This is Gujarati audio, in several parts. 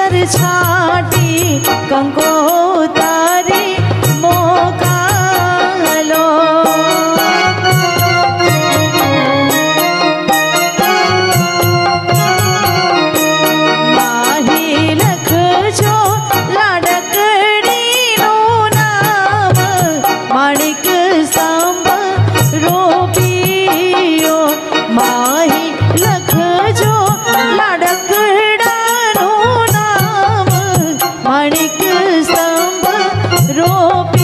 सर छाटी कंकोता स्तम्भ रूप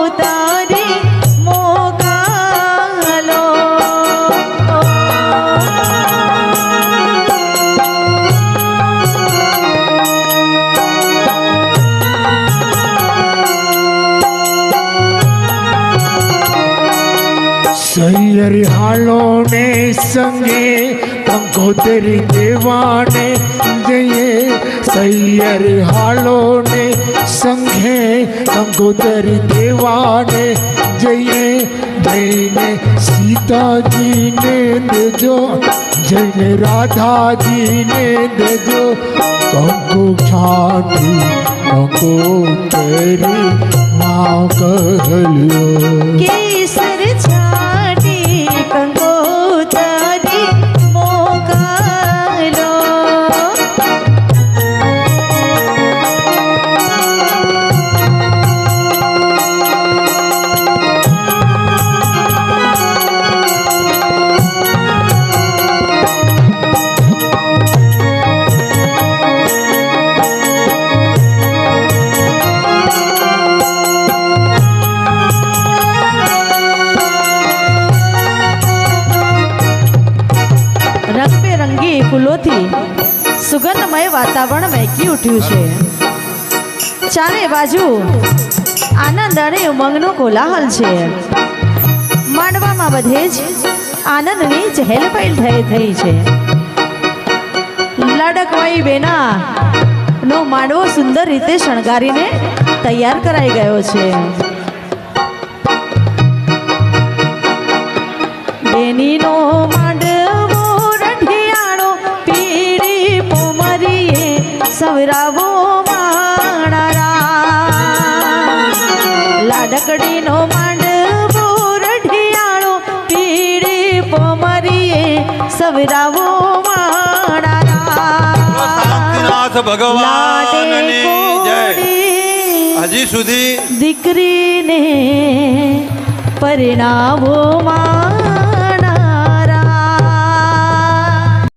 voltar. सैलरी हालों ने संगे पंकोतरी देवाने जये सैलरी हालों ने संगे पंकोतरी देवाने जये जैने सीता जी ने दो जैने राधा जी ने दो कंको छाती कंको तेरी माँ कहलियो ફૂલોથી સુગંધમય વાતાવરણ મહેકી ઉઠ્યું છે. ચારે બાજુ, આનંદ અને ઉમંગનો કોલાહલ છે. માંડવામાં બધે જ આનંદની ચહેલપહેલ થઈ થઈ છે. લડકવાઈ બેના નો માંડવો સુંદર રીતે શણગારીને તૈયાર કરાઈ ગયો છે. બેનીનો લાડકડીનો માંડવો રઢિયાળો પીડે પોમરીએ સવરાવો માણારા. ભગવાનની જય. હજી સુધી દીકરીને પરિણામો માં.